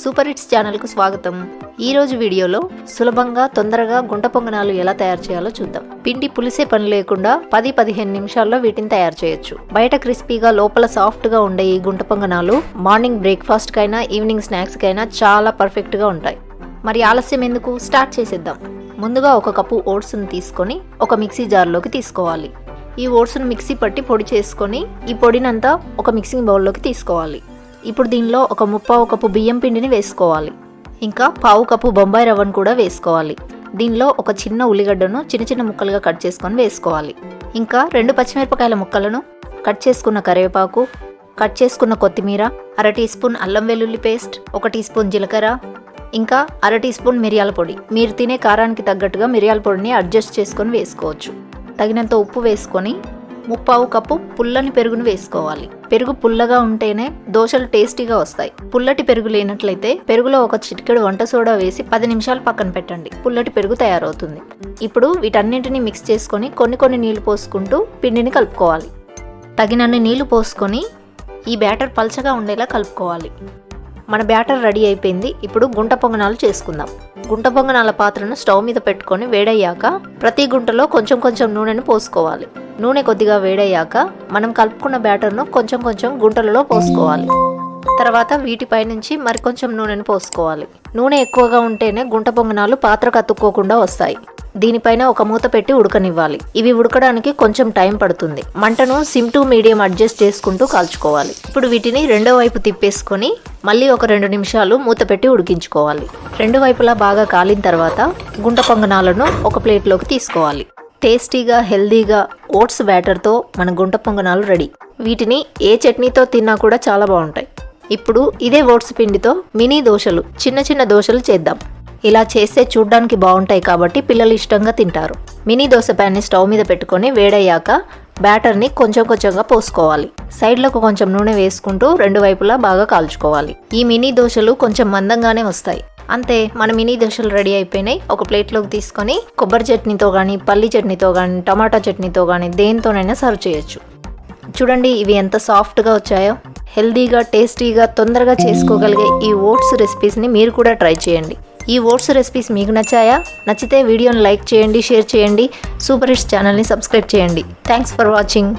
Super hits ఛానల్కు స్వాగతం. ఈరోజు వీడియోలో సులభంగా తొందరగా గుంట పొంగనాలు ఎలా తయారు చేయాలో చూద్దాం. పిండి పులిసే పని లేకుండా పది పదిహేను నిమిషాల్లో వీటిని తయారు చేయొచ్చు. బయట క్రిస్పీగా లోపల సాఫ్ట్గా ఉండే ఈ గుంట పొంగనాలు మార్నింగ్ బ్రేక్ఫాస్ట్కైనా ఈవినింగ్ స్నాక్స్కైనా చాలా పర్ఫెక్ట్గా ఉంటాయి. మరి ఆలస్యం ఎందుకు? స్టార్ట్ చేసేద్దాం. ముందుగా ఒక కప్పు ఓట్స్ని తీసుకొని ఒక మిక్సీ జార్లోకి తీసుకోవాలి. ఈ ఓట్స్ను మిక్సీ పట్టి పొడి చేసుకొని ఈ పొడినంతా ఒక మిక్సింగ్ బౌల్లోకి తీసుకోవాలి. ఇప్పుడు దీనిలో ఒక ముప్పావు కప్పు బియ్యం పిండిని వేసుకోవాలి. ఇంకా పావు కప్పు బొంబాయి రవ్వను కూడా వేసుకోవాలి. దీనిలో ఒక చిన్న ఉల్లిగడ్డను చిన్న చిన్న ముక్కలుగా కట్ చేసుకొని వేసుకోవాలి. ఇంకా రెండు పచ్చిమిరపకాయల ముక్కలను కట్ చేసుకున్న కరివేపాకు కట్ చేసుకున్న కొత్తిమీర అర టీ స్పూన్ అల్లం వెల్లుల్లి పేస్ట్ ఒక టీ స్పూన్ జీలకర్ర ఇంకా అర టీ స్పూన్ మిరియాల పొడి. మీరు తినే కారానికి తగ్గట్టుగా మిరియాల పొడిని అడ్జస్ట్ చేసుకొని వేసుకోవచ్చు. తగినంత ఉప్పు వేసుకొని ముప్పావు కప్పు పుల్లని పెరుగును వేసుకోవాలి. పెరుగు పుల్లగా ఉంటేనే దోశలు టేస్టీగా వస్తాయి. పుల్లటి పెరుగు లేనట్లయితే పెరుగులో ఒక చిటికెడు వంట సోడా వేసి పది నిమిషాలు పక్కన పెట్టండి. పుల్లటి పెరుగు తయారవుతుంది. ఇప్పుడు వీటన్నింటిని మిక్స్ చేసుకొని కొన్ని కొన్ని నీళ్ళు పోసుకుంటూ పిండిని కలుపుకోవాలి. తగినన్ని నీళ్ళు పోసుకొని ఈ బ్యాటర్ పల్చగా ఉండేలా కలుపుకోవాలి. మన బ్యాటర్ రెడీ అయిపోయింది. ఇప్పుడు గుంట పొంగనాలు చేసుకుందాం. గుంట పొంగనాల పాత్రను స్టవ్ మీద పెట్టుకొని వేడయ్యాక ప్రతి గుంటలో కొంచెం కొంచెం నూనెను పోసుకోవాలి. నూనె కొద్దిగా వేడయ్యాక మనం కలుపుకున్న బ్యాటర్ను కొంచెం కొంచెం గుంటలలో పోసుకోవాలి. తర్వాత వీటిపై నుంచి మరికొంచెం నూనెను పోసుకోవాలి. నూనె ఎక్కువగా ఉంటేనే గుంట పొంగనాలు పాత్ర కత్తుక్కోకుండా వస్తాయి. దీనిపైన ఒక మూత పెట్టి ఉడకనివ్వాలి. ఇవి ఉడకడానికి కొంచెం టైం పడుతుంది. మంటను సిమ్ టు మీడియం అడ్జస్ట్ చేసుకుంటూ కాల్చుకోవాలి. ఇప్పుడు వీటిని రెండో వైపు తిప్పేసుకొని మళ్ళీ ఒక రెండు నిమిషాలు మూత పెట్టి ఉడికించుకోవాలి. రెండు వైపులా బాగా కాలిన తర్వాత గుంట పొంగనాలను ఒక ప్లేట్లోకి తీసుకోవాలి. టేస్టీగా హెల్దీగా ఓట్స్ బ్యాటర్తో మన గుంట పొంగనాలు రెడీ. వీటిని ఏ చట్నీతో తిన్నా కూడా చాలా బాగుంటాయి. ఇప్పుడు ఇదే ఓట్స్ పిండితో మినీ దోశలు చిన్న చిన్న దోశలు చేద్దాం. ఇలా చేస్తే చూడ్డానికి బాగుంటాయి కాబట్టి పిల్లలు ఇష్టంగా తింటారు. మినీ దోశ ప్యాన్ని స్టవ్ మీద పెట్టుకొని వేడయ్యాక బ్యాటర్ని కొంచెం కొంచెంగా పోసుకోవాలి. సైడ్లకు కొంచెం నూనె వేసుకుంటూ రెండు వైపులా బాగా కాల్చుకోవాలి. ఈ మినీ దోశలు కొంచెం మందంగానే వస్తాయి. అంతే మన మినీ దోశలు రెడీ అయిపోయినాయి. ఒక ప్లేట్లోకి తీసుకొని కొబ్బరి చట్నీతో కానీ పల్లి చట్నీతో కానీ టమాటా చట్నీతో కానీ దేనితోనైనా సర్వ్ చేయొచ్చు. చూడండి ఇవి ఎంత సాఫ్ట్గా వచ్చాయో. హెల్దీగా టేస్టీగా తొందరగా చేసుకోగలిగే ఈ ఓట్స్ రెసిపీస్ని మీరు కూడా ట్రై చేయండి. ఈ ఓట్స్ రెసిపీస్ మీకు నచ్చాయా? నచ్చితే వీడియోని లైక్ చేయండి షేర్ చేయండి. సూపర్ హిట్స్ ఛానల్ని సబ్స్క్రైబ్ చేయండి. Thanks for watching